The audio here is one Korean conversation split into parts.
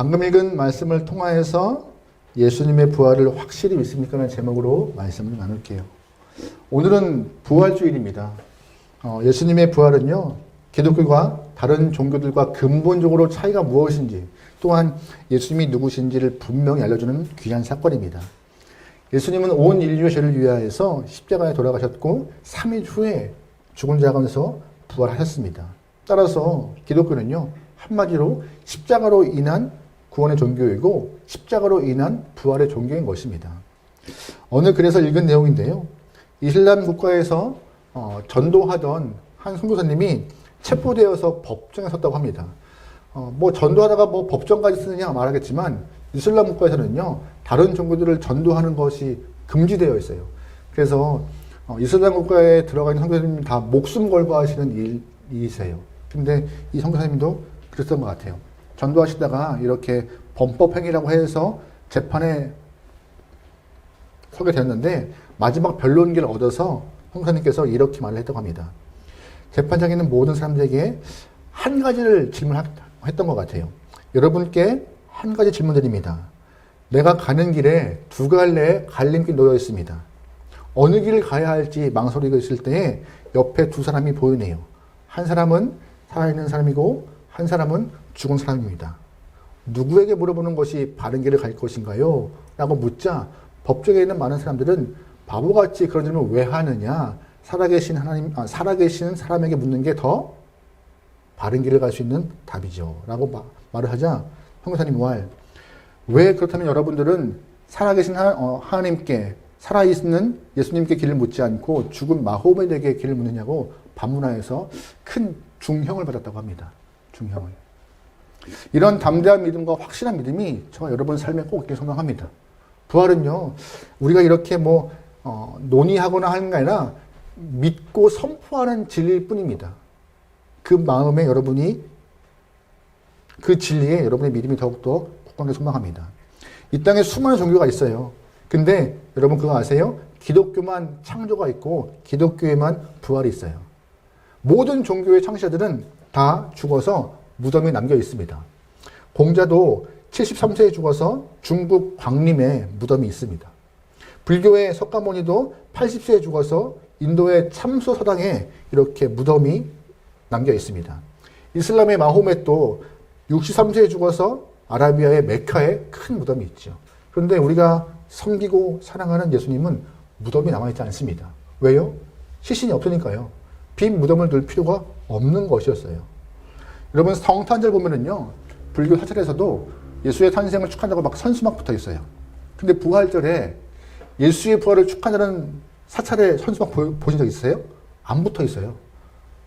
방금 읽은 말씀을 통하여서 예수님의 부활을 확실히 믿습니까? 라는 제목으로 말씀을 나눌게요. 오늘은 부활주일입니다. 어, 예수님의 부활은요, 기독교가 다른 종교들과 근본적으로 차이가 무엇인지, 또한 예수님이 누구신지를 분명히 알려주는 귀한 사건입니다. 예수님은 온 인류의 죄를 위하여서 십자가에 돌아가셨고, 3일 후에 죽은 자 가운데서 부활하셨습니다. 따라서 기독교는요, 한마디로 십자가로 인한 구원의 종교이고, 십자가로 인한 부활의 종교인 것입니다. 어느 글에서 읽은 내용인데요. 이슬람 국가에서 어, 전도하던 한 선교사님이 체포되어서 법정에 섰다고 합니다. 어, 뭐 전도하다가 뭐 법정까지 쓰느냐 말하겠지만 이슬람 국가에서는요 다른 종교들을 전도하는 것이 금지되어 있어요. 그래서 어, 이슬람 국가에 들어가 있는 선교사님 다 목숨 걸고 하시는 일이세요. 근데 이 선교사님도 그랬던 것 같아요. 전도하시다가 이렇게 범법 행위라고 해서 재판에 서게 되었는데 마지막 변론기를 얻어서 홍사님께서 이렇게 말을 했다고 합니다. 재판장에 있는 모든 사람들에게 한 가지를 질문했던 것 같아요. 여러분께 한 가지 질문 드립니다. 내가 가는 길에 두 갈래의 갈림길 놓여 있습니다. 어느 길을 가야 할지 망설이고 있을 때에 옆에 두 사람이 보이네요. 한 사람은 살아있는 사람이고 한 사람은 죽은 사람입니다. 누구에게 물어보는 것이 바른 길을 갈 것인가요? 라고 묻자 법정에 있는 많은 사람들은 바보같이 그런 질문을 왜 하느냐? 살아계신 하나님, 아, 살아계시는 사람에게 묻는 게 더 바른 길을 갈 수 있는 답이죠. 라고 마, 말을 하자, 형사님 말, 왜 그렇다면 여러분들은 살아계신 하, 어, 하나님께, 살아있는 예수님께 길을 묻지 않고 죽은 마호메에게 길을 묻느냐고 반문하여서 큰 중형을 받았다고 합니다. 중형을. 이런 담대한 믿음과 확실한 믿음이 저와 여러분 삶에 꼭 있길 소망합니다. 부활은요, 우리가 이렇게 뭐, 어, 논의하거나 하는 게 아니라 믿고 선포하는 진리일 뿐입니다. 그 마음에 여러분이 그 진리에 여러분의 믿음이 더욱더 굳건하게 소망합니다. 이 땅에 수많은 종교가 있어요. 근데 여러분 그거 아세요? 기독교만 창조가 있고 기독교에만 부활이 있어요. 모든 종교의 창시자들은 다 죽어서 무덤에 남겨 있습니다. 공자도 73세에 죽어서 중국 광림에 무덤이 있습니다. 불교의 석가모니도 80세에 죽어서 인도의 참소 서당에 이렇게 무덤이 남겨 있습니다. 이슬람의 마호멧도 63세에 죽어서 아라비아의 메카에 큰 무덤이 있죠. 그런데 우리가 섬기고 사랑하는 예수님은 무덤이 남아있지 않습니다. 왜요? 시신이 없으니까요. 빈 무덤을 둘 필요가 없는 것이었어요. 여러분 성탄절 보면은요. 불교 사찰에서도 예수의 탄생을 축하한다고 막 선수 막 붙어 있어요. 근데 부활절에 예수의 부활을 축하하는 사찰에 선수 막 보신 적 있어요? 안 붙어 있어요.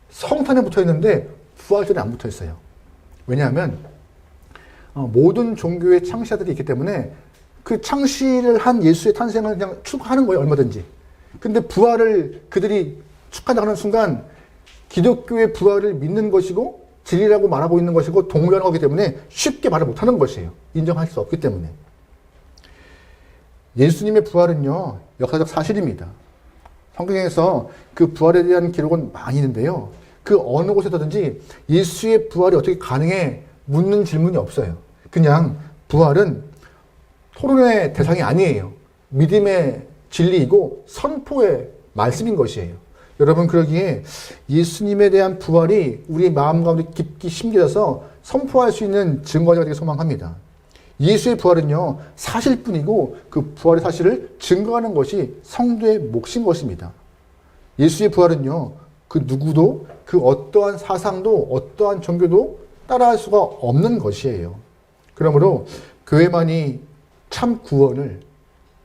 성탄에 붙어 있는데 부활절에 안 붙어 있어요. 왜냐하면 어, 모든 종교의 창시자들이 있기 때문에 그 창시를 한 예수의 탄생을 그냥 축하하는 거예요, 얼마든지. 근데 부활을 그들이 축하하는 순간 기독교의 부활을 믿는 것이고 진리라고 말하고 있는 것이고 동일한 거기 때문에 쉽게 말을 못하는 것이에요. 인정할 수 없기 때문에. 예수님의 부활은요, 역사적 사실입니다. 성경에서 그 부활에 대한 기록은 많이 있는데요. 그 어느 곳에서든지 예수의 부활이 어떻게 가능해 묻는 질문이 없어요. 그냥 부활은 토론의 대상이 아니에요. 믿음의 진리이고 선포의 말씀인 것이에요. 여러분 그러기에 예수님에 대한 부활이 우리 마음 가운데 깊이 심겨져서 선포할 수 있는 증거가 되길 소망합니다. 예수의 부활은요 사실뿐이고 그 부활의 사실을 증거하는 것이 성도의 몫인 것입니다. 예수의 부활은요 그 누구도 그 어떠한 사상도 어떠한 종교도 따라할 수가 없는 것이에요. 그러므로 교회만이 참 구원을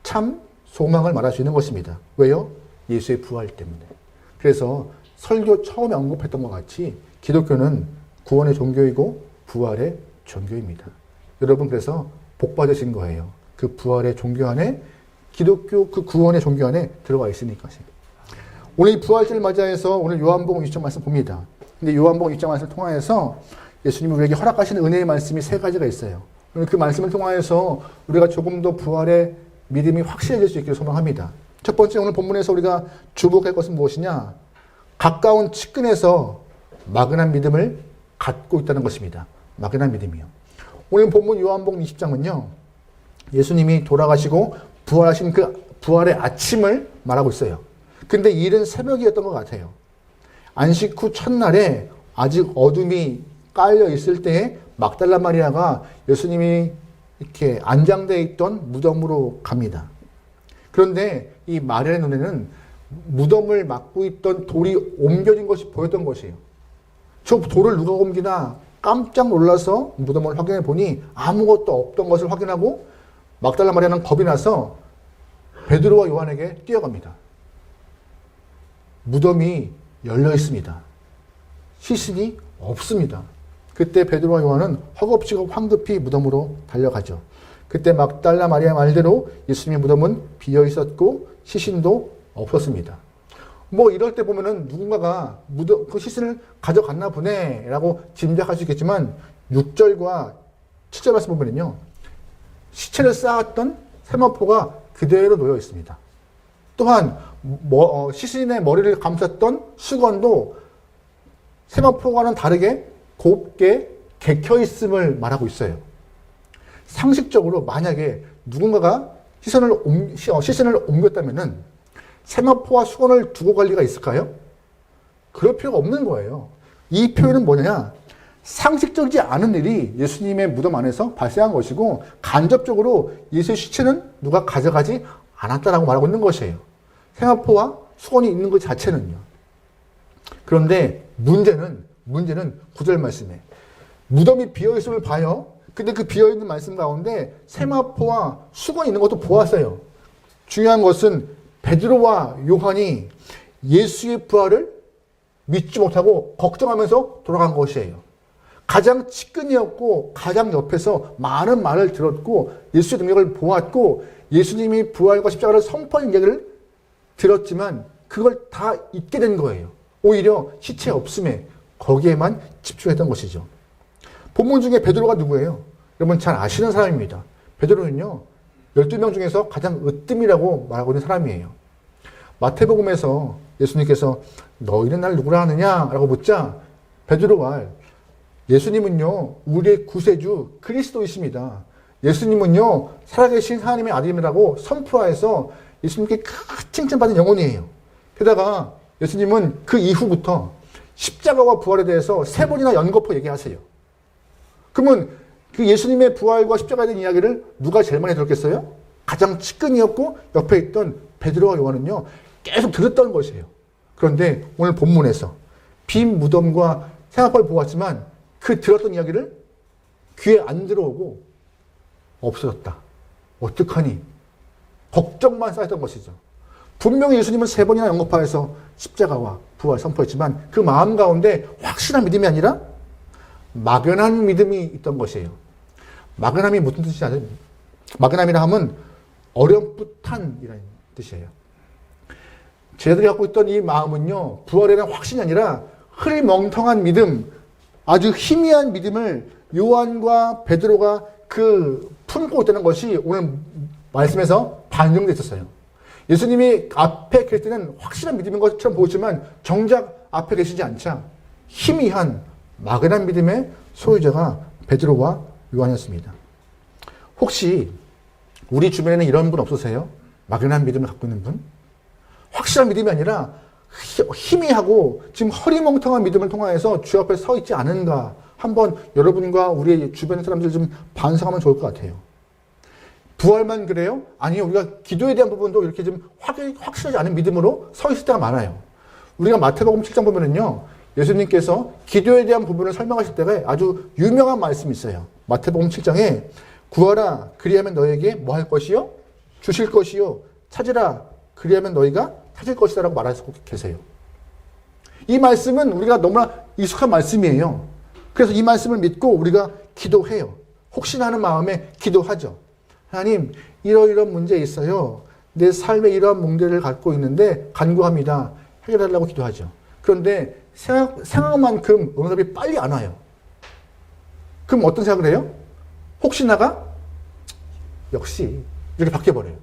참 소망을 말할 수 있는 것입니다. 왜요? 예수의 부활 때문에. 그래서 설교 처음에 언급했던 것 같이 기독교는 구원의 종교이고 부활의 종교입니다. 여러분 그래서 복 받으신 거예요. 그 부활의 종교 안에 기독교 그 구원의 종교 안에 들어가 있으니까. 오늘 이 부활절을 맞이해서 오늘 요한복음 6장 말씀 봅니다. 근데 요한복음 6장 말씀을 통하여서 예수님이 우리에게 허락하시는 은혜의 말씀이 세 가지가 있어요. 오늘 그 말씀을 통하여서 우리가 조금 더 부활의 믿음이 확실해질 수 있기를 소망합니다. 첫 번째 오늘 본문에서 우리가 주목할 것은 무엇이냐? 가까운 측근에서 막연한 믿음을 갖고 있다는 것입니다. 막연한 믿음이요. 오늘 본문 요한복음 20장은요. 예수님이 돌아가시고 부활하신 그 부활의 아침을 말하고 있어요. 근데 이른 새벽이었던 것 같아요. 안식 후 첫날에 아직 어둠이 깔려 있을 때에 막달라 마리아가 예수님이 이렇게 안장되어 있던 무덤으로 갑니다. 그런데 이 마리아의 눈에는 무덤을 막고 있던 돌이 옮겨진 것이 보였던 것이에요. 저 돌을 누가 옮기나 깜짝 놀라서 무덤을 확인해 보니 아무것도 없던 것을 확인하고 막달라 마리아는 겁이 나서 베드로와 요한에게 뛰어갑니다. 무덤이 열려 있습니다. 시신이 없습니다. 그때 베드로와 요한은 허겁지겁 황급히 무덤으로 달려가죠. 그때 막달라 마리아 말대로 예수님의 무덤은 비어 있었고 시신도 없었습니다. 뭐 이럴 때 보면은 누군가가 무덤 그 시신을 가져갔나 보네라고 짐작할 수 있겠지만 6절과 7절 말씀 보면은요. 시체를 쌓았던 세마포가 그대로 놓여 있습니다. 또한 뭐, 어, 시신의 머리를 감쌌던 수건도 세마포와는 다르게 곱게 개켜 있음을 말하고 있어요. 상식적으로 만약에 누군가가 시선을 옮, 시- 어, 시신을 옮겼다면은 세마포와 수건을 두고 갈 리가 있을까요? 그럴 필요가 없는 거예요. 이 표현은 뭐냐? 상식적이지 않은 일이 예수님의 무덤 안에서 발생한 것이고 간접적으로 예수의 시체는 누가 가져가지 않았다라고 말하고 있는 것이에요. 세마포와 수건이 있는 것 자체는요. 그런데 문제는 문제는 구절 말씀에 무덤이 비어 있음을 봐요. 근데 그 비어 있는 말씀 가운데 세마포와 수건이 있는 것도 보았어요. 중요한 것은 베드로와 요한이 예수의 부활을 믿지 못하고 걱정하면서 돌아간 것이에요. 가장 측근이었고 가장 옆에서 많은 말을 들었고 예수의 능력을 보았고 예수님이 부활과 십자가를 선포한 얘기를 들었지만 그걸 다 잊게 된 거예요. 오히려 시체 없음에 거기에만 집중했던 것이죠. 본문 중에 베드로가 누구예요? 여러분 잘 아시는 사람입니다. 베드로는요. 12명 중에서 가장 으뜸이라고 말하고 있는 사람이에요. 마태복음에서 예수님께서 너희는 날 누구라 하느냐? 라고 묻자 베드로가 예수님은요, 우리의 구세주 그리스도이십니다. 예수님은요, 살아계신 하나님의 아들이라고 선포하여서 예수님께 큰 칭찬받은 영혼이에요. 게다가 예수님은 그 이후부터 십자가와 부활에 대해서 세 번이나 연거푸 얘기하세요. 그러면 그 예수님의 부활과 십자가에 대한 이야기를 누가 제일 많이 들었겠어요? 가장 측근이었고 옆에 있던 베드로와 요한은요, 계속 들었던 것이에요. 그런데 오늘 본문에서 빈 무덤과 생각을 보았지만 그 들었던 이야기를 귀에 안 들어오고 없어졌다. 어떡하니? 걱정만 쌓였던 것이죠. 분명히 예수님은 세 번이나 영업하여서 십자가와 부활 선포했지만 그 마음 가운데 확실한 믿음이 아니라 막연한 믿음이 있던 것이에요. 막연함이 무슨 뜻이지 아세요? 막연함이라 하면 어렴풋한이라는 뜻이에요. 제들이 갖고 있던 이 마음은요, 부활에 대한 확신이 아니라 흐리멍텅한 믿음, 아주 희미한 믿음을 요한과 베드로가 그 품고 있다는 것이 오늘 말씀에서 반영되어 있었어요. 예수님이 앞에 계실 때는 확실한 믿음인 것처럼 보이지만 정작 앞에 계시지 않자 희미한 막연한 믿음의 소유자가 베드로와 요한이었습니다. 혹시 우리 주변에는 이런 분 없으세요? 막연한 믿음을 갖고 있는 분? 확실한 믿음이 아니라 희미하고 지금 허리멍텅한 믿음을 통하여서 주 앞에 서 있지 않은가 한번 여러분과 우리 주변의 사람들 좀 반성하면 좋을 것 같아요. 부활만 그래요? 아니요. 우리가 기도에 대한 부분도 이렇게 좀 확, 확실하지 않은 믿음으로 서 있을 때가 많아요. 우리가 마태복음 7장 보면은요. 예수님께서 기도에 대한 부분을 설명하실 때가 아주 유명한 말씀이 있어요. 마태복음 7장에 구하라 그리하면 너에게 뭐 할 것이요? 주실 것이요. 찾으라 그리하면 너희가 찾을 것이다라고 말하고 계세요. 이 말씀은 우리가 너무나 익숙한 말씀이에요. 그래서 이 말씀을 믿고 우리가 기도해요. 혹시나 하는 마음에 기도하죠. 하나님, 이러이런 문제 있어요. 내 삶에 이러한 문제를 갖고 있는데 간구합니다. 해결하려고 기도하죠. 그런데 생각, 생각 만큼 응답이 빨리 안 와요. 그럼 어떤 생각을 해요? 혹시나가 역시 이렇게 바뀌어버려요.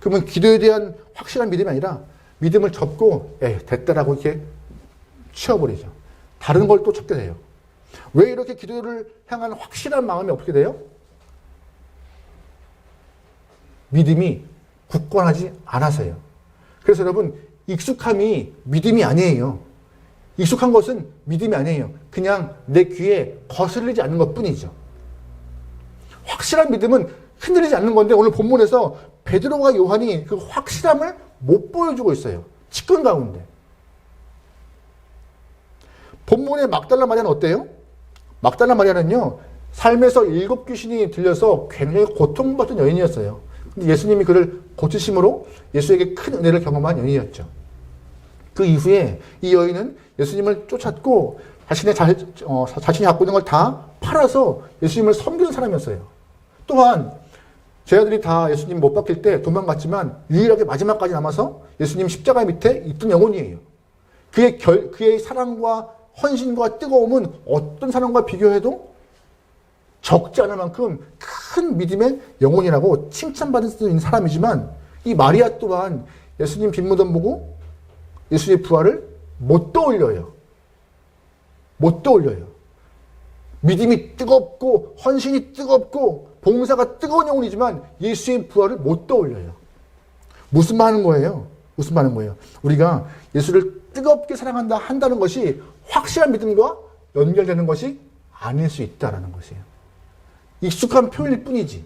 그러면 기도에 대한 확실한 믿음이 아니라 믿음을 접고 에 됐다라고 이렇게 치워버리죠. 다른 걸또 찾게 돼요. 왜 이렇게 기도를 향한 확실한 마음이 없게 돼요? 믿음이 굳건하지 않아서요. 그래서 여러분, 익숙함이 믿음이 아니에요. 익숙한 것은 믿음이 아니에요. 그냥 내 귀에 거슬리지 않는 것 뿐이죠. 확실한 믿음은 흔들리지 않는 건데 오늘 본문에서 베드로와 요한이 그 확실함을 못 보여주고 있어요. 측근 가운데. 본문의 막달라 마리아는 어때요? 막달라 마리아는요, 삶에서 일곱 귀신이 들려서 굉장히 고통받던 여인이었어요. 근데 예수님이 그를 고치심으로 예수에게 큰 은혜를 경험한 여인이었죠. 그 이후에 이 여인은 예수님을 쫓았고 자신의 자, 어, 자신이 갖고 있는 걸 다 팔아서 예수님을 섬기는 사람이었어요. 또한 제 아들이 다 예수님 못 박힐 때 도망갔지만 유일하게 마지막까지 남아서 예수님 십자가 밑에 있던 영혼이에요. 그의 결, 그의 사랑과 헌신과 뜨거움은 어떤 사람과 비교해도 적지 않을 만큼 큰 믿음의 영혼이라고 칭찬받을 수 있는 사람이지만 이 마리아 또한 예수님 빈무덤 보고 예수의 부활을 못 떠올려요. 못 떠올려요. 믿음이 뜨겁고 헌신이 뜨겁고 봉사가 뜨거운 영혼이지만 예수의 부활을 못 떠올려요. 무슨 말 하는 거예요? 무슨 말 하는 거예요? 우리가 예수를 뜨겁게 사랑한다 한다는 것이 확실한 믿음과 연결되는 것이 아닐 수 있다라는 것이에요. 익숙한 표현일 뿐이지.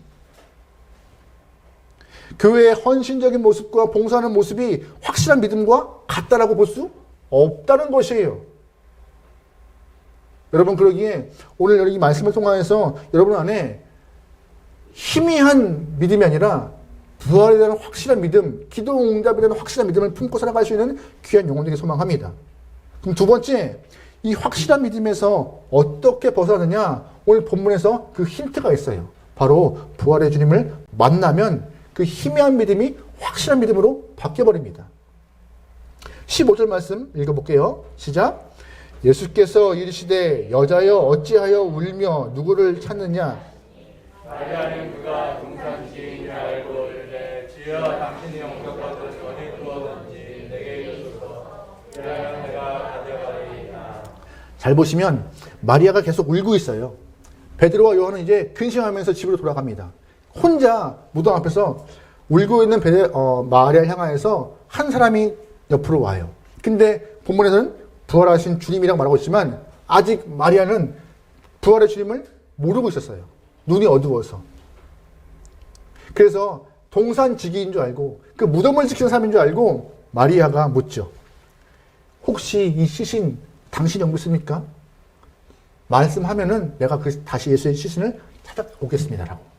교회의 헌신적인 모습과 봉사하는 모습이 확실한 믿음과 같다라고 볼 수 없다는 것이에요. 여러분 그러기에 오늘 이 말씀을 통하여서 여러분 안에 희미한 믿음이 아니라 부활에 대한 확실한 믿음, 기도 응답에 대한 확실한 믿음을 품고 살아갈 수 있는 귀한 영혼에게 소망합니다. 그럼 두 번째, 이 확실한 믿음에서 어떻게 벗어나느냐? 오늘 본문에서 그 힌트가 있어요. 바로 부활의 주님을 만나면 그 희미한 믿음이 확실한 믿음으로 바뀌어버립니다. 15절 말씀 읽어볼게요. 시작. 예수께서 이르시되 여자여 어찌하여 울며 누구를 찾느냐? 마리아는 그가 동산 지인을 알고 이르되 주여 당신이 영접받을 어디 두었는지 내게 이르소서 그러면 내가 가져가리이다 잘 보시면 마리아가 계속 울고 있어요. 베드로와 요한은 이제 근심하면서 집으로 돌아갑니다. 혼자 무덤 앞에서 울고 있는 베, 어, 마리아를 향하여서 한 사람이 옆으로 와요. 근데 본문에서는 부활하신 주님이라고 말하고 있지만 아직 마리아는 부활의 주님을 모르고 있었어요. 눈이 어두워서. 그래서 동산지기인 줄 알고 그 무덤을 지키는 사람인 줄 알고 마리아가 묻죠. 혹시 이 시신 당신이 영 믿습니까? 말씀하면은 내가 그 다시 예수의 시신을 찾아오겠습니다라고.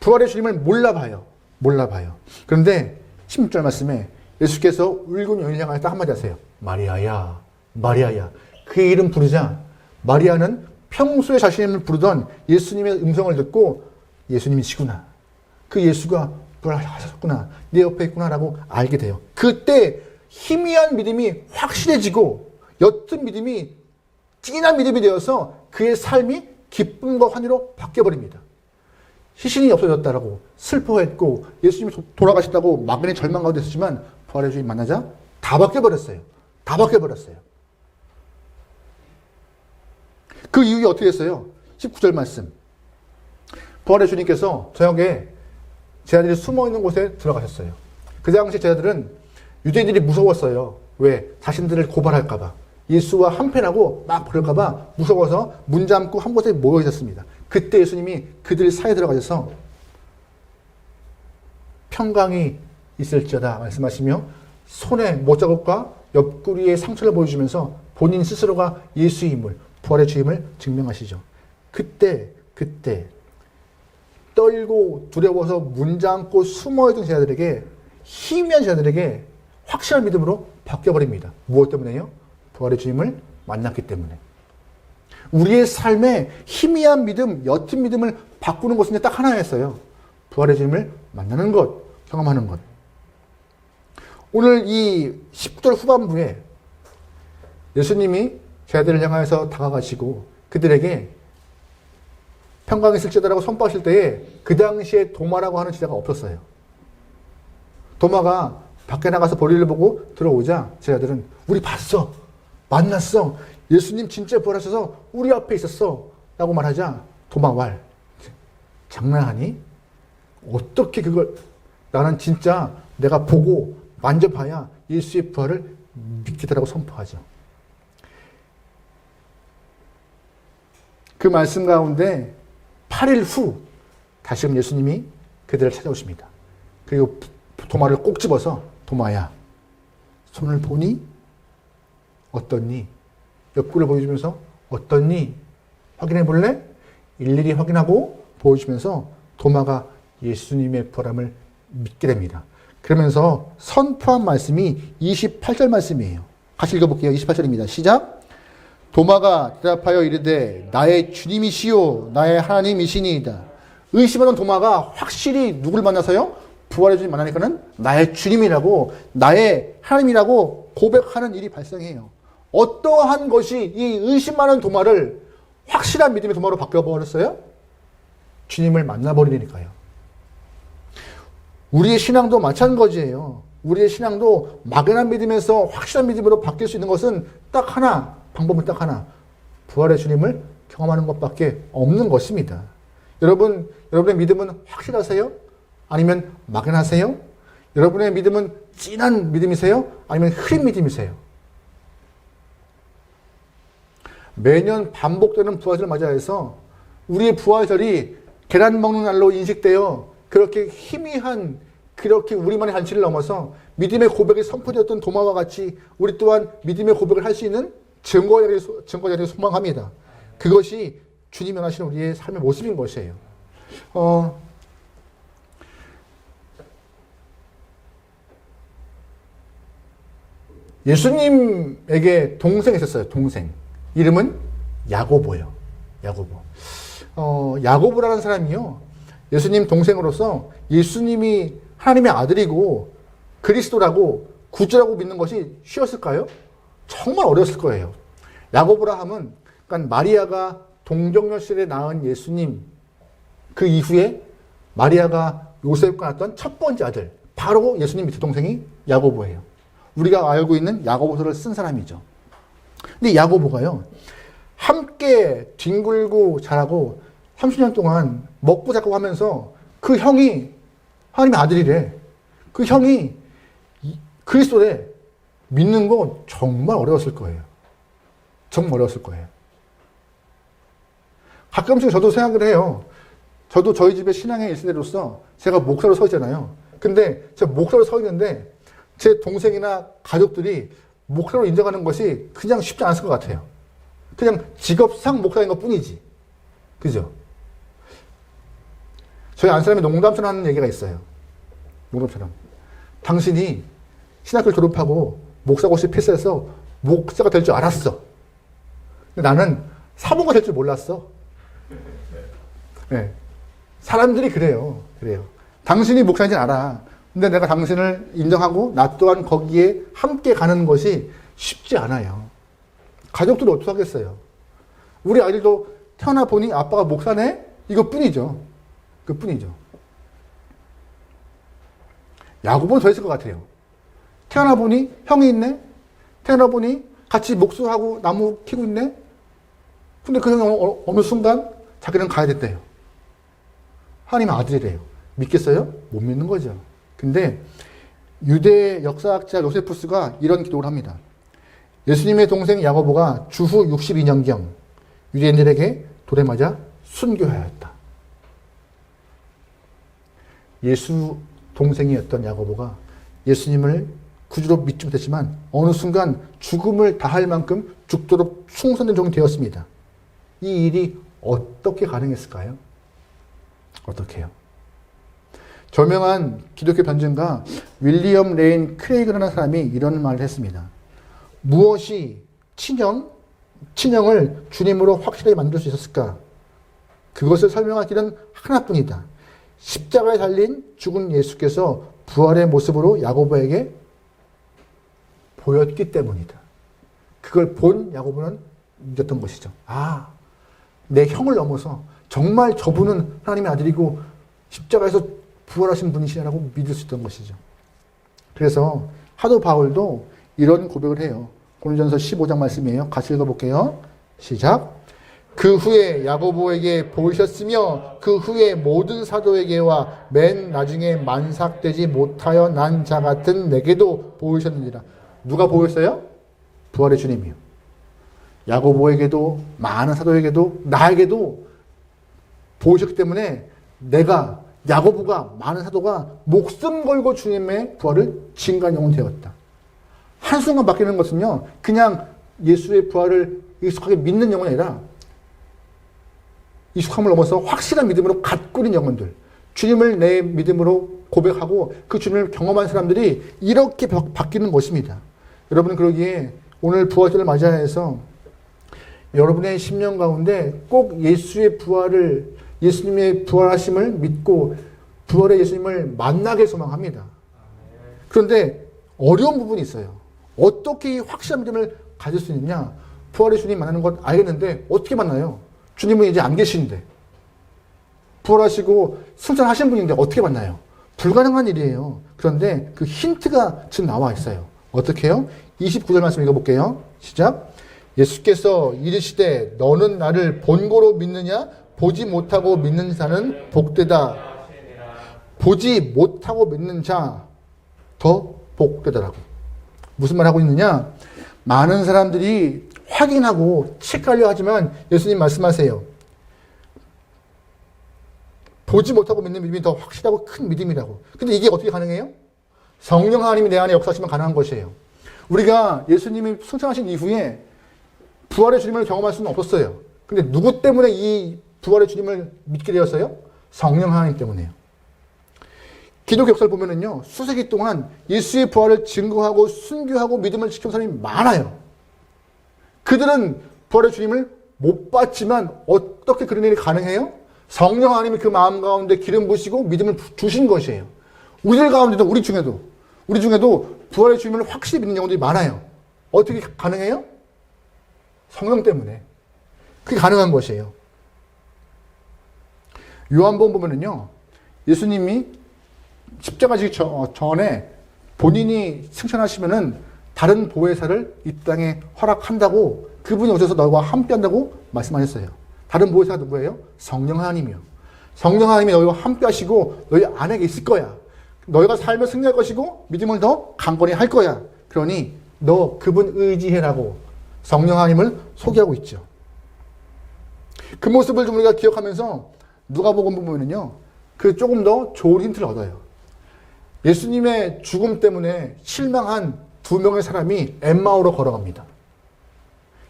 부활의 주님을 몰라봐요. 몰라봐요. 그런데 16절 말씀에 예수께서 울고 여인을 향하여 딱 한마디 하세요. 마리아야, 마리아야. 그 이름 부르자 마리아는 평소에 자신을 부르던 예수님의 음성을 듣고 예수님이시구나. 그 예수가 부활하셨구나. 내 옆에 있구나라고 알게 돼요. 그때 희미한 믿음이 확실해지고 옅은 믿음이 진한 믿음이 되어서 그의 삶이 기쁨과 환희로 바뀌어버립니다. 시신이 없어졌다라고 슬퍼했고 예수님이 돌아가셨다고 막연히 절망 가운데 있었지만 부활의 주님 만나자 다 바뀌어버렸어요. 다 바뀌어버렸어요. 그 이유가 어떻게 됐어요? 19절 말씀. 부활의 주님께서 저녁에 제 아들이 숨어 있는 곳에 들어가셨어요. 그 당시 제 아들은 유대인들이 무서웠어요. 왜? 자신들을 고발할까봐. 예수와 한패라고 막 그럴까봐 무서워서 문 잠고 한 곳에 모여 있었습니다. 그때 예수님이 그들 사이에 들어가셔서 평강이 있을지어다 말씀하시며 손에 못자국과 옆구리에 상처를 보여주면서 본인 스스로가 예수의 인물, 부활의 주임을 증명하시죠. 그때, 그때 떨고 두려워서 문 잠고 숨어있던 제자들에게 희미한 제자들에게 확실한 믿음으로 바뀌어버립니다. 무엇 때문에요? 부활의 주님을 만났기 때문에. 우리의 삶에 희미한 믿음, 옅은 믿음을 바꾸는 것은 딱 하나였어요. 부활의 주님을 만나는 것, 경험하는 것. 오늘 이 10절 후반부에 예수님이 제자들을 향하여서 다가가시고 그들에게 평강이 있을지어다라고 선포하실 때에 그 당시에 도마라고 하는 제자가 없었어요. 도마가 밖에 나가서 볼일을 보고 들어오자 제자들은 우리 봤어. 만났어. 예수님 진짜 부활하셔서 우리 앞에 있었어. 라고 말하자 도마왈 장난하니? 어떻게 그걸 나는 진짜 내가 보고 만져봐야 예수의 부활을 믿겠다라고 선포하죠. 그 말씀 가운데 8일 후 다시금 예수님이 그들을 찾아오십니다. 그리고 도마를 꼭 집어서 도마야 손을 보니 어떻니? 옆구리를 보여주면서 어떻니? 확인해 볼래? 일일이 확인하고 보여주면서 도마가 예수님의 부활함을 믿게 됩니다. 그러면서 선포한 말씀이 28절 말씀이에요. 같이 읽어볼게요. 28절입니다. 시작. 도마가 대답하여 이르되 나의 주님이시요 나의 하나님이시니이다. 의심하던 도마가 확실히 누굴 만나서요? 부활의 주님 만나니까는 나의 주님이라고 나의 하나님이라고 고백하는 일이 발생해요. 어떠한 것이 이 의심 많은 도마를 확실한 믿음의 도마로 바뀌어버렸어요? 주님을 만나버리니까요. 우리의 신앙도 마찬가지예요. 우리의 신앙도 막연한 믿음에서 확실한 믿음으로 바뀔 수 있는 것은 딱 하나, 방법은 딱 하나. 부활의 주님을 경험하는 것밖에 없는 것입니다. 여러분, 여러분의 믿음은 확실하세요? 아니면 막연하세요? 여러분의 믿음은 진한 믿음이세요? 아니면 흐린 믿음이세요? 매년 반복되는 부활절을 맞이해서 우리의 부활절이 계란 먹는 날로 인식되어 그렇게 희미한 그렇게 우리만의 잔치를 넘어서 믿음의 고백이 선포되었던 도마와 같이 우리 또한 믿음의 고백을 할 수 있는 증거 자리를, 증거 소망합니다. 그것이 주님이 원하시는 우리의 삶의 모습인 것이에요. 어, 예수님에게 동생이 있었어요. 동생. 이름은 야고보요. 야고보. 어, 야고보라는 사람이요. 예수님 동생으로서 예수님이 하나님의 아들이고 그리스도라고 구주라고 믿는 것이 쉬웠을까요? 정말 어려웠을 거예요. 야고보라 함은 그러니까 마리아가 동정녀실에 낳은 예수님 그 이후에 마리아가 요셉과 낳았던 첫 번째 아들 바로 예수님 밑에 동생이 야고보예요. 우리가 알고 있는 야고보서를 쓴 사람이죠. 근데 야고보가요. 함께 뒹굴고 자라고 30년 동안 먹고 자고 하면서 그 형이 하나님의 아들이래. 그 형이 그리스도래. 믿는 거 정말 어려웠을 거예요. 정말 어려웠을 거예요. 가끔씩 저도 생각을 해요. 저도 저희 집의 신앙의 1세대로서 제가 목사로 서 있잖아요. 근데 제가 목사로 서 있는데 제 동생이나 가족들이 목사로 인정하는 것이 그냥 쉽지 않았을 것 같아요. 그냥 직업상 목사인 것 뿐이지. 그죠? 저희 안 사람이 농담처럼 하는 얘기가 있어요. 농담처럼. 당신이 신학교를 졸업하고 목사고시 패스해서 목사가 될 줄 알았어. 나는 사모가 될 줄 몰랐어. 네. 사람들이 그래요. 그래요. 당신이 목사인지 알아. 근데 내가 당신을 인정하고 나 또한 거기에 함께 가는 것이 쉽지 않아요. 가족들은 어떻게 하겠어요? 우리 아이들도 태어나 보니 아빠가 목사네? 이것뿐이죠. 그뿐이죠. 야구보는 더 있을 것 같아요. 태어나 보니 형이 있네? 태어나 보니 같이 목수하고 나무 키고 있네? 근데 그 형이 어느 순간 자기는 가야 됐대요. 하나님 아들이래요. 믿겠어요? 못 믿는 거죠. 근데 유대 역사학자 요세푸스가 이런 기록을 합니다. 예수님의 동생 야고보가 주후 62년경 유대인들에게 돌에 맞아 순교하였다. 예수 동생이었던 야고보가 예수님을 구주로 믿지 못했지만 어느 순간 죽음을 다할 만큼 죽도록 충성된 종이 되었습니다. 이 일이 어떻게 가능했을까요? 어떻게요? 저명한 기독교 변증가 윌리엄 레인 크레이그라는 사람이 이런 말을 했습니다. 무엇이 친형, 친형을 주님으로 확실하게 만들 수 있었을까? 그것을 설명할 길은 하나뿐이다. 십자가에 달린 죽은 예수께서 부활의 모습으로 야고보에게 보였기 때문이다. 그걸 본 야고보는 믿었던 것이죠. 아, 내 형을 넘어서 정말 저분은 하나님의 아들이고 십자가에서 부활하신 분이시라고 믿을 수 있던 것이죠. 그래서 하도 바울도 이런 고백을 해요. 고린전서 15장 말씀이에요. 같이 읽어볼게요. 시작. 그 후에 야고보에게 보이셨으며 그 후에 모든 사도에게와 맨 나중에 만삭되지 못하여 난 자 같은 내게도 보이셨느니라. 누가 보였어요? 부활의 주님이요. 야고보에게도 많은 사도에게도 나에게도 보이셨기 때문에 내가 야고보가 많은 사도가 목숨 걸고 주님의 부활을 증거한 영혼 되었다. 한순간 바뀌는 것은요, 그냥 예수의 부활을 익숙하게 믿는 영혼이 아니라 익숙함을 넘어서 확실한 믿음으로 갓꾸린 영혼들, 주님을 내 믿음으로 고백하고 그 주님을 경험한 사람들이 이렇게 바- 바뀌는 것입니다. 여러분 그러기에 오늘 부활절을 맞이해서 여러분의 심령 가운데 꼭 예수의 부활을 예수님의 부활하심을 믿고 부활의 예수님을 만나게 소망합니다. 그런데 어려운 부분이 있어요. 어떻게 이 확실한 믿음을 가질 수 있느냐? 부활의 주님 만나는 것 알겠는데 어떻게 만나요? 주님은 이제 안 계시는데 부활하시고 승천하신 분인데 어떻게 만나요? 불가능한 일이에요. 그런데 그 힌트가 지금 나와 있어요. 어떻게 해요? 29절 말씀 읽어볼게요. 시작. 예수께서 이르시되 너는 나를 본고로 믿느냐? 보지 못하고 믿는 자는 복되다. 보지 못하고 믿는 자 더 복되다라고. 무슨 말 하고 있느냐? 많은 사람들이 확인하고 체크하려 하지만 예수님 말씀하세요. 보지 못하고 믿는 믿음이 더 확실하고 큰 믿음이라고. 근데 이게 어떻게 가능해요? 성령 하나님이 내 안에 역사하시면 가능한 것이에요. 우리가 예수님이 승천하신 이후에 부활의 주님을 경험할 수는 없었어요. 근데 누구 때문에 이 부활의 주님을 믿게 되었어요? 성령 하나님 때문에요. 기독 역사를 보면은요, 수세기 동안 예수의 부활을 증거하고 순교하고 믿음을 지킨 사람이 많아요. 그들은 부활의 주님을 못 봤지만 어떻게 그런 일이 가능해요? 성령 하나님이 그 마음 가운데 기름 부시고 믿음을 주신 것이에요. 우리들 가운데도 우리 중에도 우리 중에도 부활의 주님을 확실히 믿는 영혼들이 많아요. 어떻게 가능해요? 성령 때문에. 그게 가능한 것이에요. 요한복음 보면은요. 예수님이 십자가 지기 저- 전에 본인이 승천하시면은 다른 보혜사를 이 땅에 허락한다고 그분이 오셔서 너희와 함께 한다고 말씀하셨어요. 다른 보혜사가 누구예요? 성령 하나님이요. 성령 하나님이 너희와 함께 하시고 너희 안에 있을 거야. 너희가 살며 승리할 것이고 믿음을 더 강건히 할 거야. 그러니 너 그분 의지해라고 성령 하나님을 소개하고 있죠. 그 모습을 좀 우리가 기억하면서 누가복음 보면은요. 그 조금 더 좋은 힌트를 얻어요. 예수님의 죽음 때문에 실망한 두 명의 사람이 엠마오로 걸어갑니다.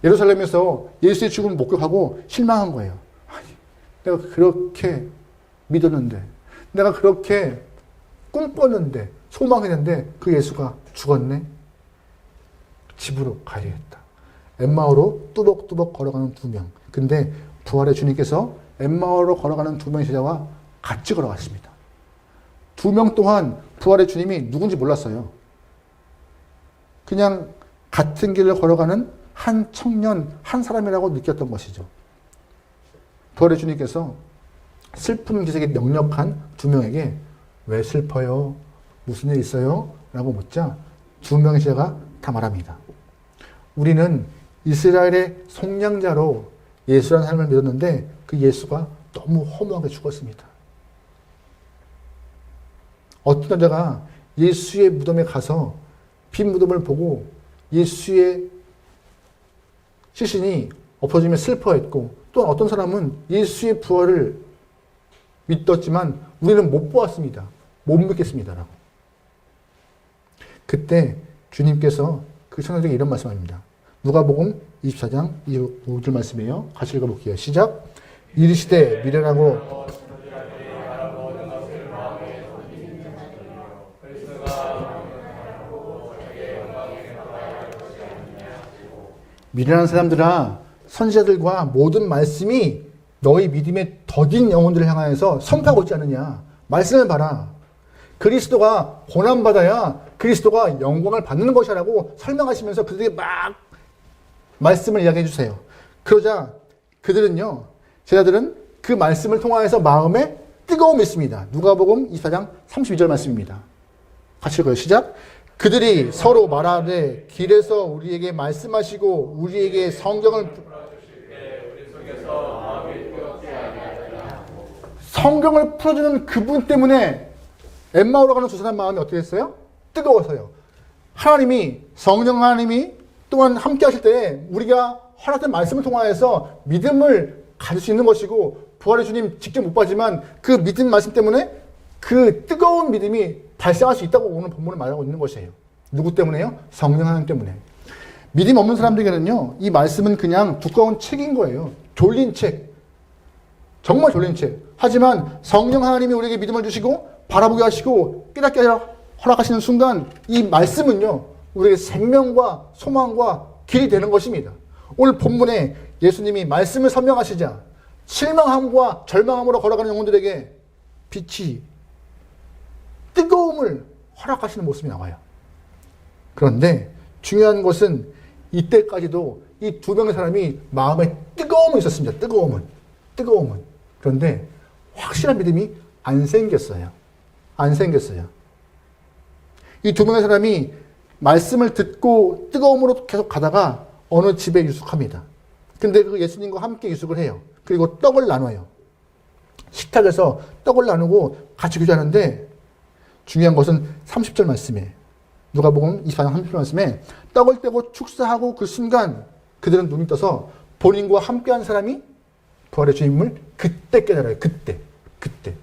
예루살렘에서 예수의 죽음을 목격하고 실망한 거예요. 아니, 내가 그렇게 믿었는데, 내가 그렇게 꿈꿨는데, 소망했는데 그 예수가 죽었네? 집으로 가야겠다. 엠마오로 뚜벅뚜벅 걸어가는 두 명. 근데 부활의 주님께서 엠마오로 걸어가는 두 명의 제자와 같이 걸어갔습니다. 두 명 또한 부활의 주님이 누군지 몰랐어요. 그냥 같은 길을 걸어가는 한 청년, 한 사람이라고 느꼈던 것이죠. 부활의 주님께서 슬픈 기색이 역력한 두 명에게 왜 슬퍼요? 무슨 일 있어요? 라고 묻자 두 명의 제자가 다 말합니다. 우리는 이스라엘의 속량자로 예수라는 삶을 믿었는데 그 예수가 너무 허무하게 죽었습니다. 어떤 여자가 예수의 무덤에 가서 빈 무덤을 보고 예수의 시신이 엎어지며 슬퍼했고 또 어떤 사람은 예수의 부활을 믿었지만 우리는 못 보았습니다. 못 믿겠습니다라고. 그때 주님께서 그 청년에게 이런 말씀합니다. 누가복음 24장 25절 말씀이에요. 같이 읽어볼게요. 시작. 이르시되 미련하고 미련한 사람들아 선지자들과 모든 말씀이 너희 믿음의 더딘 영혼들을 향하여서 선포하고 있지 않느냐. 말씀을 봐라. 그리스도가 고난받아야 그리스도가 영광을 받는 것이라고 설명하시면서 그들에게 막 말씀을 이야기해 주세요. 그러자 그들은요, 제자들은 그 말씀을 통하여서 마음에 뜨거움이 있습니다. 누가복음 24장 32절 말씀입니다. 같이 읽어요. 시작. 그들이 서로 말하되 길에서 우리에게 말씀하시고 우리에게 성경을 성경을 풀어주는 그분 때문에 엠마오로 가는 두 사람 마음이 어떻게 됐어요? 뜨거워서요. 하나님이 성령 하나님이 또한 함께 하실 때 우리가 허락된 말씀을 통하여서 믿음을 가질 수 있는 것이고 부활의 주님 직접 못 봤지만 그 믿음 말씀 때문에 그 뜨거운 믿음이 발생할 수 있다고 오늘 본문을 말하고 있는 것이에요. 누구 때문에요? 성령 하나님 때문에. 믿음 없는 사람들에게는요, 이 말씀은 그냥 두꺼운 책인 거예요. 졸린 책. 정말 졸린 책. 하지만 성령 하나님이 우리에게 믿음을 주시고 바라보게 하시고 깨닫게 허락하시는 순간 이 말씀은요, 우리에게 생명과 소망과 길이 되는 것입니다. 오늘 본문에 예수님이 말씀을 설명하시자 실망함과 절망함으로 걸어가는 영혼들에게 빛이 뜨거움을 허락하시는 모습이 나와요. 그런데 중요한 것은 이때까지도 이 두 명의 사람이 마음에 뜨거움은 있었습니다. 뜨거움은. 뜨거움은. 그런데 확실한 믿음이 안 생겼어요. 안 생겼어요. 이 두 명의 사람이 말씀을 듣고 뜨거움으로 계속 가다가 어느 집에 유숙합니다. 근데 그 예수님과 함께 유숙을 해요. 그리고 떡을 나눠요. 식탁에서 떡을 나누고 같이 교제하는데 중요한 것은 30절 말씀에 누가복음 24장 30절 말씀에 떡을 떼고 축사하고 그 순간 그들은 눈이 떠서 본인과 함께한 사람이 부활의 주님을 그때 깨달아요. 그때. 그때.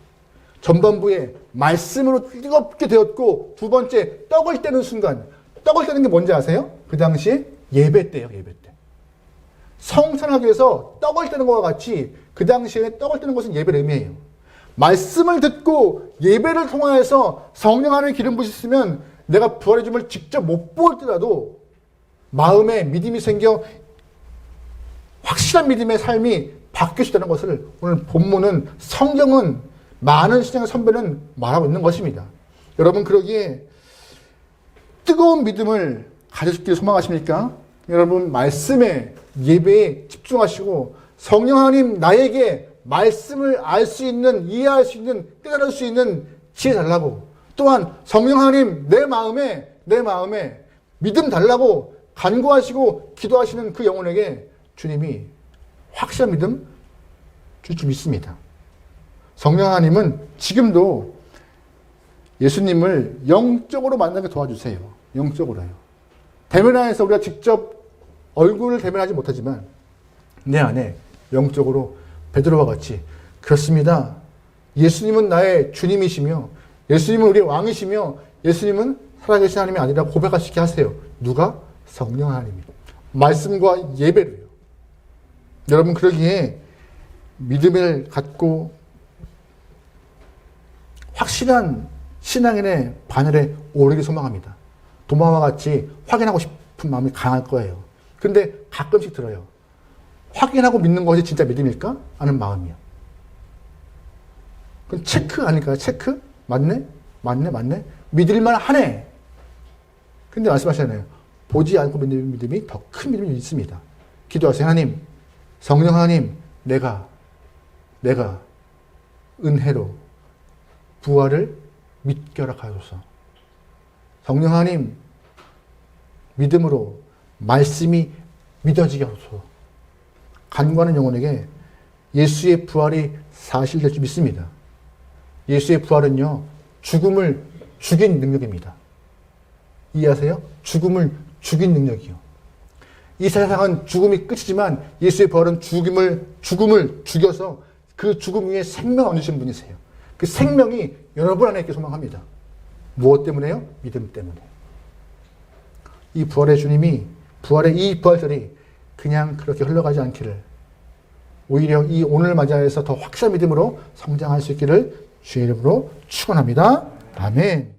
전반부에 말씀으로 뜨겁게 되었고 두 번째 떡을 떼는 순간 떡을 떼는 게 뭔지 아세요? 그 당시에 예배 때요. 예배 때. 성찬하기 위해서 떡을 떼는 것과 같이 그 당시에 떡을 떼는 것은 예배를 의미해요. 말씀을 듣고 예배를 통하여서 성령 하나의 기름 부으셨으면 내가 부활의 주님을 직접 못 보더라도 마음에 믿음이 생겨 확실한 믿음의 삶이 바뀌어지다는 것을 오늘 본문은 성경은 많은 신앙의 선배는 말하고 있는 것입니다. 여러분 그러기에 뜨거운 믿음을 가지시기를 소망하십니까? 여러분 말씀에 예배에 집중하시고 성령 하나님 나에게 말씀을 알 수 있는 이해할 수 있는 깨달을 수 있는 지혜 달라고 또한 성령 하나님 내 마음에 내 마음에 믿음 달라고 간구하시고 기도하시는 그 영혼에게 주님이 확실한 믿음 줄 줄 믿습니다. 성령 하나님은 지금도 예수님을 영적으로 만나게 도와주세요. 영적으로요. 대면하에서 우리가 직접 얼굴을 대면하지 못하지만 내 안에 영적으로 베드로와 같이 그렇습니다. 예수님은 나의 주님이시며 예수님은 우리의 왕이시며 예수님은 살아계신 하나님이 아니라 고백할 수 있게 하세요. 누가? 성령 하나님이. 말씀과 예배로요. 여러분 그러기에 믿음을 갖고 확실한 신앙인의 바늘에 오르기 소망합니다. 도마와 같이 확인하고 싶은 마음이 강할 거예요. 근데 가끔씩 들어요. 확인하고 믿는 것이 진짜 믿음일까? 하는 마음이요. 그건 체크 아닐까요? 체크? 맞네? 맞네? 맞네? 믿을만 하네. 근데 말씀하시잖아요. 보지 않고 믿는 믿음이 더 큰 믿음이 있습니다. 기도하세요. 하나님, 성령 하나님, 내가, 내가 은혜로 부활을 믿게 허락하소서. 성령 하나님, 믿음으로 말씀이 믿어지게 하소서. 간구하는 영혼에게 예수의 부활이 사실될 줄 믿습니다. 예수의 부활은요, 죽음을 죽인 능력입니다. 이해하세요? 죽음을 죽인 능력이요. 이 세상은 죽음이 끝이지만 예수의 부활은 죽음을, 죽음을 죽여서 그 죽음 위에 생명 얻으신 분이세요. 그 생명이 여러분 안에 있게 소망합니다. 무엇 때문에요? 믿음 때문에. 이 부활의 주님이, 부활의 이 부활절이 그냥 그렇게 흘러가지 않기를 오히려 이 오늘 맞이해서 더 확실한 믿음으로 성장할 수 있기를 주의 이름으로 축원합니다. 아멘.